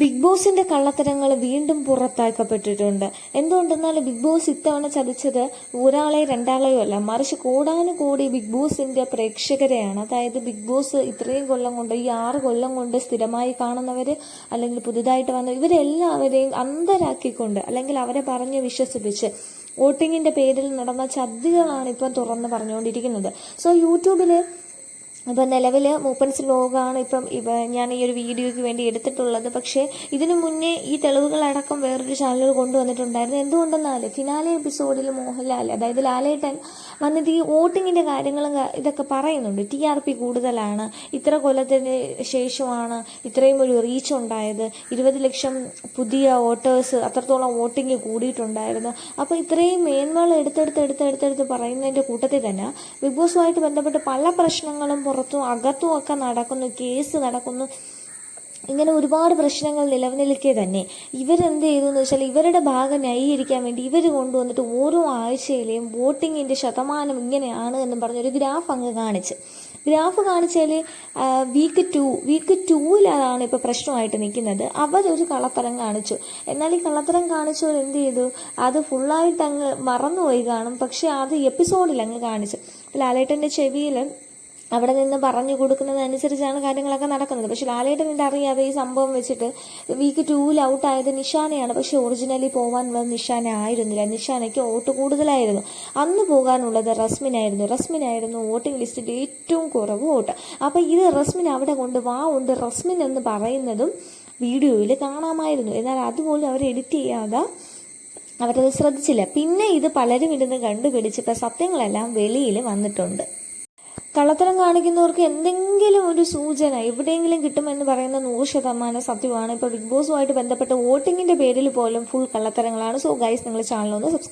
Big ബോസിന്റെ കള്ളത്തരങ്ങൾ വീണ്ടും പുറത്താക്കപ്പെട്ടിട്ടുണ്ട്. എന്തുകൊണ്ടെന്നാൽ ബിഗ് ബോസ് ഇത്തവണ ചതിച്ചത് ഒരാളെ രണ്ടാളെയോ അല്ല മറിച്ച് കോടാനുകോടി ബിഗ് ബോസിന്റെ പ്രേക്ഷകരെയാണ്. അതായത് ബിഗ് ബോസ് ഇത്രയും കൊല്ലം കൊണ്ട് ഈ ആറ് കൊല്ലം കൊണ്ട് സ്ഥിരമായി കാണുന്നവര് അല്ലെങ്കിൽ പുതുതായിട്ട് വന്ന ഇവരെല്ലാവരെയും അന്തരാക്കിക്കൊണ്ട് അല്ലെങ്കിൽ അവരെ പറഞ്ഞ് വിശ്വസിപ്പിച്ച് വോട്ടിങ്ങിന്റെ പേരിൽ നടന്ന ചതികളാണ് ഇപ്പം തുറന്ന് പറഞ്ഞുകൊണ്ടിരിക്കുന്നത്. സോ യൂട്യൂബിൽ ഇപ്പം നിലവിൽ മൂപ്പൻസ് ലോഗാണ് ഇപ്പം ഇവ ഞാൻ ഈ ഒരു വീഡിയോയ്ക്ക് വേണ്ടി എടുത്തിട്ടുള്ളത്. പക്ഷേ ഇതിനു മുന്നേ ഈ തെളിവുകളടക്കം വേറൊരു ചാനലിൽ കൊണ്ടുവന്നിട്ടുണ്ടായിരുന്നു. എന്തുകൊണ്ടെന്നാൽ ഫിനാലെ എപ്പിസോഡിൽ മോഹൻലാൽ അതായത് ലാലേട്ടൻ വന്നിട്ട് ഈ വോട്ടിങ്ങിന്റെ കാര്യങ്ങളും ഇതൊക്കെ പറയുന്നുണ്ട്. ടി ആർ പി കൂടുതലാണ് ഇത്ര കൊല്ലത്തിന് ശേഷമാണ് ഇത്രയും ഒരു റീച്ച് ഉണ്ടായത്. ഇരുപത് ലക്ഷം പുതിയ വോട്ടേഴ്സ് അത്രത്തോളം വോട്ടിംഗ് കൂടിയിട്ടുണ്ടായിരുന്നു. അപ്പോൾ ഇത്രയും മേന്മകൾ എടുത്തെടുത്ത് എടുത്തെടുത്തെടുത്ത് പറയുന്നതിന്റെ കൂട്ടത്തിൽ തന്നെ ബിഗ് ബോസുമായിട്ട് ബന്ധപ്പെട്ട് പല പ്രശ്നങ്ങളും പുറത്തും അകത്തും ഒക്കെ നടക്കുന്നു കേസ് നടക്കുന്നു. ഇങ്ങനെ ഒരുപാട് പ്രശ്നങ്ങൾ നിലനിൽക്കെ തന്നെ. ഇവരെന്ത് ചെയ്തു എന്ന് വെച്ചാൽ ഇവരുടെ ഭാഗം ന്യായീകരിക്കാൻ വേണ്ടി ഇവർ കൊണ്ടുവന്നിട്ട് ഓരോ ആഴ്ചയിലെയും വോട്ടിങ്ങിന്റെ ശതമാനം ഇങ്ങനെയാണ് എന്ന് പറഞ്ഞൊരു ഗ്രാഫ് അങ്ങ് കാണിച്ച്. ഗ്രാഫ് കാണിച്ചാൽ വീക്ക് ടു വീക്ക് ടൂവിലാണ് ഇപ്പോൾ പ്രശ്നമായിട്ട് നിൽക്കുന്നത്. അവരൊരു കള്ളത്തരം കാണിച്ചു. എന്നാൽ ഈ കള്ളത്തരം കാണിച്ചവർ എന്ത് ചെയ്തു? അത് ഫുള്ളായിട്ട് അങ്ങ് മറന്നുപോയി കാണും. പക്ഷേ അത് എപ്പിസോഡിൽ അങ്ങ് കാണിച്ചു. ലാലേട്ടന്റെ ചെവിയിൽ അവിടെ നിന്ന് പറഞ്ഞു കൊടുക്കുന്നതനുസരിച്ചാണ് കാര്യങ്ങളൊക്കെ നടക്കുന്നത്. പക്ഷെ ലാലേട്ടൻ ഇതറിയാതെ ഈ സംഭവം വെച്ചിട്ട് വീക്ക് ടൂവിൽ ഔട്ടായത് നിഷാനയാണ്. പക്ഷെ ഒറിജിനലി പോകാൻ നിഷാന ആയിരുന്നില്ല. നിഷാനയ്ക്ക് വോട്ട് കൂടുതലായിരുന്നു. അന്ന് പോകാനുള്ളത് റസ്മിനായിരുന്നു. റസ്മിനായിരുന്നു വോട്ടിംഗ് ലിസ്റ്റിൽ ഏറ്റവും കുറവ് വോട്ട്. അപ്പം ഇത് റസ്മിൻ അവിടെ കൊണ്ട് വാ ഉണ്ട് റസ്മിൻ എന്ന് പറയുന്നതും വീഡിയോയിൽ കാണാമായിരുന്നു. എന്നാൽ അതുപോലും അവർ എഡിറ്റ് ചെയ്യാതെ അവരത് ശ്രദ്ധിച്ചില്ല. പിന്നെ ഇത് പലരും ഇരുന്ന് കണ്ടുപിടിച്ചിട്ട് സത്യങ്ങളെല്ലാം വെളിയിൽ വന്നിട്ടുണ്ട്. കള്ളത്തരം കാണിക്കുന്നവർക്ക് എന്തെങ്കിലും ഒരു സൂചന എവിടെയെങ്കിലും കിട്ടുമെന്ന് പറയുന്ന നൂറ് ശതമാനം സത്യമാണ്. ഇപ്പോൾ ബിഗ് ബോസുമായിട്ട് ബന്ധപ്പെട്ട വോട്ടിങ്ങിന്റെ പേരിൽ പോലും ഫുൾ കള്ളത്തരങ്ങളാണ്. സോ ഗൈസ് നിങ്ങൾ ചാനൽ ഒന്ന് സബ്സ്ക്രൈബ്